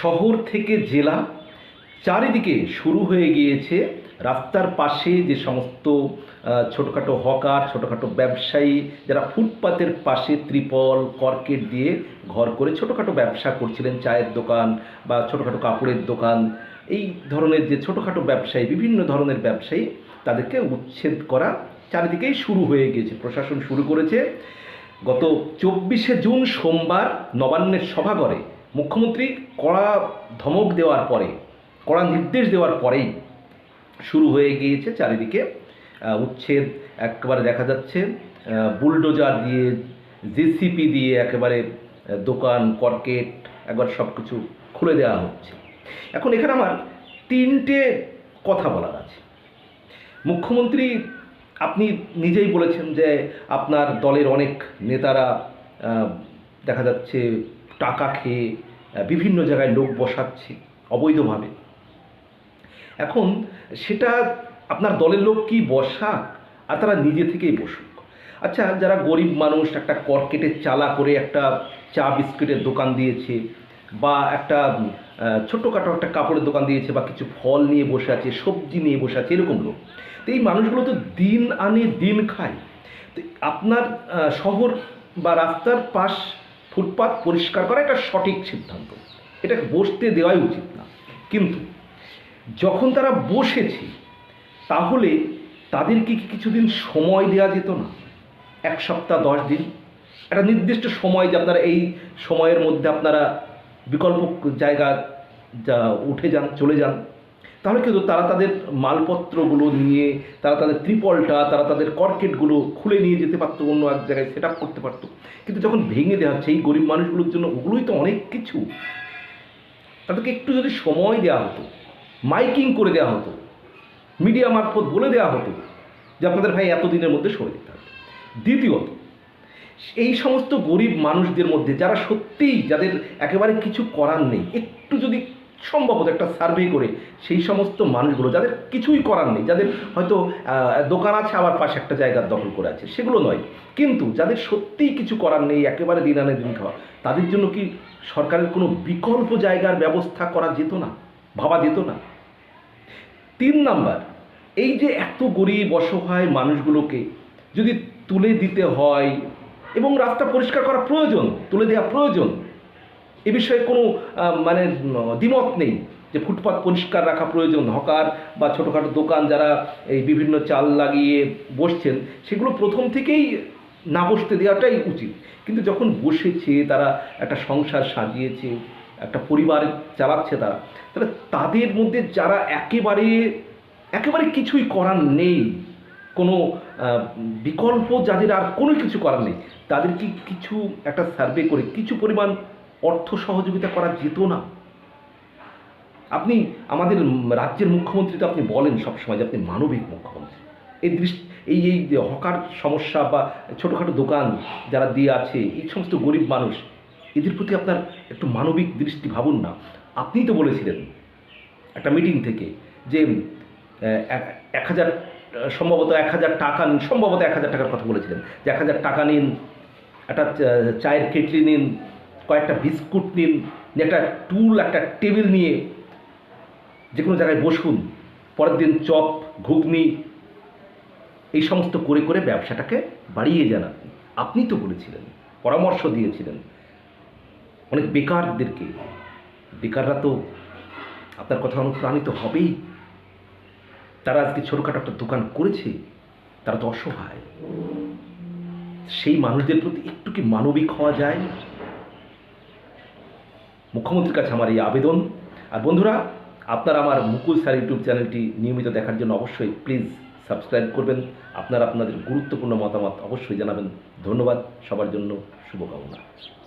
শহর থেকে জেলা চারিদিকে শুরু হয়ে গিয়েছে রাস্তার পাশে যে সমস্ত ছোটোখাটো হকার, ছোটোখাটো ব্যবসায়ী যারা ফুটপাতের পাশে ত্রিপল, কর্কেট দিয়ে ঘর করে ছোটোখাটো ব্যবসা করছিলেন, চায়ের দোকান বা ছোটোখাটো কাপড়ের দোকান। এই ধরনের যে ছোটোখাটো ব্যবসায়ী, বিভিন্ন ধরনের ব্যবসায়ী তাদেরকে উচ্ছেদ করা চারিদিকেই শুরু হয়ে গিয়েছে, প্রশাসন শুরু করেছে। গত চব্বিশে জুন সোমবার নবান্নের সভা সভাঘরে মুখ্যমন্ত্রী কড়া ধমক দেওয়ার পরে, কড়া নির্দেশ দেওয়ার পরেই শুরু হয়ে গিয়েছে চারিদিকে উচ্ছেদ। একেবারে দেখা যাচ্ছে বুলডোজার দিয়ে, জেসিপি দিয়ে একেবারে দোকান, কর্কেট, একবার সব কিছু খুলে দেওয়া হচ্ছে। এখন এখানে আমার তিনটে কথা বলার আছে। মুখ্যমন্ত্রী, আপনি নিজেই বলেছেন যে আপনার দলের অনেক নেতারা দেখা যাচ্ছে টাকা খেয়ে বিভিন্ন জায়গায় লোক বসাচ্ছে, অবৈধভাবে। এখন সেটা আপনার দলের লোক কি বসাক, আর তারা নিজে থেকেই বসুক? আচ্ছা যারা গরিব মানুষ, একটা কর্কেটের চালা করে একটা চা বিস্কুটের দোকান দিয়েছে, বা একটা ছোটোখাটো একটা কাপড়ের দোকান দিয়েছে, বা কিছু ফল নিয়ে বসে আছে, সবজি নিয়ে বসে আছে, এরকম লোক। তো এই মানুষগুলো তো দিন আনে দিন খায়। তো আপনার শহর বা রাস্তার পাশ ফুটপাত পরিষ্কার করা একটা সঠিক সিদ্ধান্ত। এটা বসতে দেওয়াই উচিত না। কিন্তু যখন তারা বসেছে, তাহলে তাদেরকে কি কিছুদিন সময় দেওয়া যেত না? এক সপ্তাহ, দশ দিন? একটা নির্দিষ্ট সময় যে আপনারা এই সময়ের মধ্যে আপনারা বিকল্প জায়গা যা উঠে যান, চলে যান। তাহলে কিন্তু তারা তাদের মালপত্রগুলো নিয়ে, তারা তাদের ত্রিপলটা, তারা তাদের কর্কেটগুলো খুলে নিয়ে যেতে পারতো, অন্য এক জায়গায় সেট করতে পারতো। কিন্তু যখন ভেঙে দেওয়া হচ্ছে, এই গরিব মানুষগুলোর জন্য ওগুলোই তো অনেক কিছু। তাদেরকে একটু যদি সময় দেওয়া হতো, মাইকিং করে দেওয়া হতো, মিডিয়া মারফত বলে দেওয়া হতো, যে আপনাদের ভাই এতদিনের মধ্যে সরে যেতে হবে। দ্বিতীয়ত, এই সমস্ত গরিব মানুষদের মধ্যে যারা সত্যিই যাদের একেবারে কিছু করার নেই, একটু যদি সম্ভবত একটা সার্ভে করে সেই সমস্ত মানুষগুলো, যাদের কিছুই করার নেই, যাদের হয়তো দোকান আছে আবার পাশে একটা জায়গার দখল করে আছে, সেগুলো নয়। কিন্তু যাদের সত্যিই কিছু করার নেই, একেবারে দিন আনে দিন খাওয়া, তাদের জন্য কি সরকারের কোনো বিকল্প জায়গার ব্যবস্থা করা যেত না? ভাবা যেত না? তিন নাম্বার, এই যে এত গরিব, অসহায় মানুষগুলোকে যদি তুলে দিতে হয় এবং রাস্তা পরিষ্কার করা প্রয়োজন, তুলে দেওয়া প্রয়োজন এ বিষয়ে কোনো মানে দ্বিমত নেই যে ফুটপাত পরিষ্কার রাখা প্রয়োজন, হকার বা ছোটোখাটো দোকান যারা এই বিভিন্ন চাল লাগিয়ে বসছেন, সেগুলো প্রথম থেকেই না বসতে দেওয়াটাই উচিত। কিন্তু যখন বসেছে, তারা একটা সংসার সাজিয়েছে, একটা পরিবার চালাচ্ছে তারা, তাহলে তাদের মধ্যে যারা একেবারে একেবারে কিছুই করার নেই, কোনো বিকল্প যাদের আর কোনো কিছু করার নেই, তাদের কি কিছু একটা সার্ভে করে কিছু পরিমাণ অর্থ সহযোগিতা করা যেত না। আপনি আমাদের রাজ্যের মুখ্যমন্ত্রী তো আপনি বলেন সবসময় যে আপনি মানবিক মুখ্যমন্ত্রী। এই দৃষ্টি এই এই হকার সমস্যা বা ছোটোখাটো দোকান যারা দিয়ে আছে, এই সমস্ত গরিব মানুষ, এদের প্রতি আপনার একটু মানবিক দৃষ্টি ভাবুন না। আপনিই তো বলেছিলেন একটা মিটিং থেকে যে এক হাজার, সম্ভবত এক হাজার টাকা নিন, সম্ভবত এক হাজার টাকার কথা বলেছিলেন। যে এক হাজার টাকা নিন, একটা চায়ের কেটলি নিন কয়েকটা বিস্কুট নিন একটা টুল, একটা টেবিল নিয়ে যে কোনো জায়গায় বসুন, পরের দিন চপ, ঘুগনি, এই সমস্ত করে করে ব্যবসাটাকে বাড়িয়ে যান আপনি। আপনি তো বলেছিলেন পরামর্শ দিয়েছিলেন। অনেক বেকারদেরকে, বেকাররা তো আপনার কথা অনুপ্রাণিত হবেই। তারা আজকে ছোটোখাটো একটা দোকান করেছে, তারা তো অসহায়। সেই মানুষদের প্রতি একটু কি মানবিক হওয়া যায়? মুখ্যমন্ত্রীর কাছে আমার এই আবেদন। আর বন্ধুরা, আপনারা আমার মুকুল স্যার ইউটিউব চ্যানেলটি নিয়মিত দেখার জন্য অবশ্যই প্লিজ সাবস্ক্রাইব করবেন। আপনারা আপনাদের গুরুত্বপূর্ণ মতামত অবশ্যই জানাবেন। ধন্যবাদ, সবার জন্য শুভকামনা।